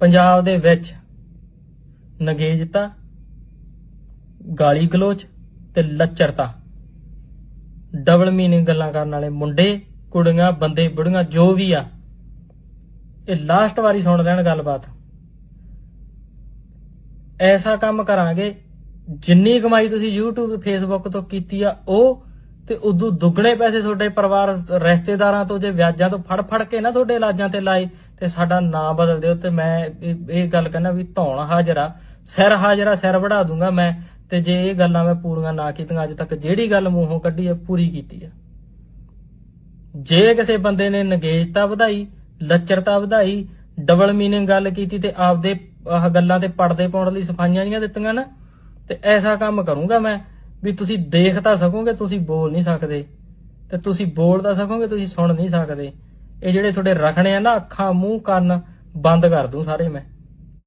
ਪੰਜਾਬ ਦੇ ਵਿੱਚ ਨਗੇਜਤਾ ਗਾਲੀ ਗਲੋਚ ਤੇ ਲੱਚਰਤਾ ਡਬਲ ਮੀਨਿੰਗ ਗੱਲਾਂ ਕਰਨ ਵਾਲੇ ਮੁੰਡੇ, ਕੁੜੀਆਂ, ਬੰਦੇ, ਬੁੜੀਆਂ ਜੋ ਵੀ ਆ, ਇਹ ਲਾਸਟ ਵਾਰੀ ਸੁਣ ਲੈਣ ਗੱਲਬਾਤ। ਐਸਾ ਕੰਮ ਕਰਾਂਗੇ, ਜਿੰਨੀ ਕਮਾਈ ਤੁਸੀਂ YouTube Facebook ਤੋਂ ਕੀਤੀ ਆ, ਉਹ ਤੇ ਉਦੋਂ ਦੁੱਗਣੇ ਪੈਸੇ ਤੁਹਾਡੇ ਪਰਿਵਾਰ, ਰਿਸ਼ਤੇਦਾਰਾਂ ਤੋਂ ਜੇ ਵਿਆਜਾਂ ਤੋਂ ਫੜ ਫੜ ਕੇ ਨਾ ਤੁਹਾਡੇ ਇਲਾਜਾਂ ਤੇ ਲਾਏ, ਤੇ ਸਾਡਾ ਨਾਂ ਬਦਲ ਦਿਓ ਤੇ ਮੈਂ ਇਹ ਗੱਲ ਕਹਿੰਦਾ ਵੀ ਧੌਣ ਹਾਜ਼ਰਾ, ਸਿਰ ਹਾਜ਼ਰਾ ਸਿਰ ਵੜਾ ਦੂੰਗਾ ਮੈਂ, ਤੇ ਜੇ ਇਹ ਗੱਲਾਂ ਮੈਂ ਪੂਰੀਆਂ ਨਾ ਕੀਤੀਆਂ, ਅੱਜ ਤੱਕ ਜਿਹੜੀ ਗੱਲ ਮੂੰਹੋਂ ਕੱਢੀ ਹੈ ਪੂਰੀ ਕੀਤੀ ਹੈ ਜੇ ਕਿਸੇ ਬੰਦੇ ਨੇ ਨਗੇਜਤਾ ਵਧਾਈ, ਲੱਚਰਤਾ ਵਧਾਈ, ਡਬਲ ਮੀਨਿੰਗ ਗੱਲ ਕੀਤੀ ਤੇ ਆਪਦੇ ਆਹ ਗੱਲਾਂ ਤੇ ਪੜਦੇ ਪਾਉਣ ਲਈ ਸਫਾਈਆਂ ਨਹੀਂ ਦਿੱਤੀਆਂ ਨਾ, ਤੇ ਐਸਾ ਕੰਮ ਕਰੂੰਗਾ ਮੈਂ ਵੀ ਤੁਸੀਂ ਦੇਖ ਤਾਂ ਸਕੋਗੇ, ਤੁਸੀਂ ਬੋਲ ਨਹੀਂ ਸਕਦੇ। ਤੇ ਤੁਸੀਂ ਬੋਲ ਤਾਂ ਸਕੋਗੇ, ਤੁਸੀਂ ਸੁਣ ਨਹੀਂ ਸਕਦੇ। ਇਹ ਜਿਹੜੇ ਤੁਹਾਡੇ ਰਖਣੇ ਆ ਨਾ, ਅੱਖਾਂ, ਮੂੰਹ, ਕੰਨ ਬੰਦ ਕਰ ਦੂੰ ਸਾਰੇ ਮੈਂ।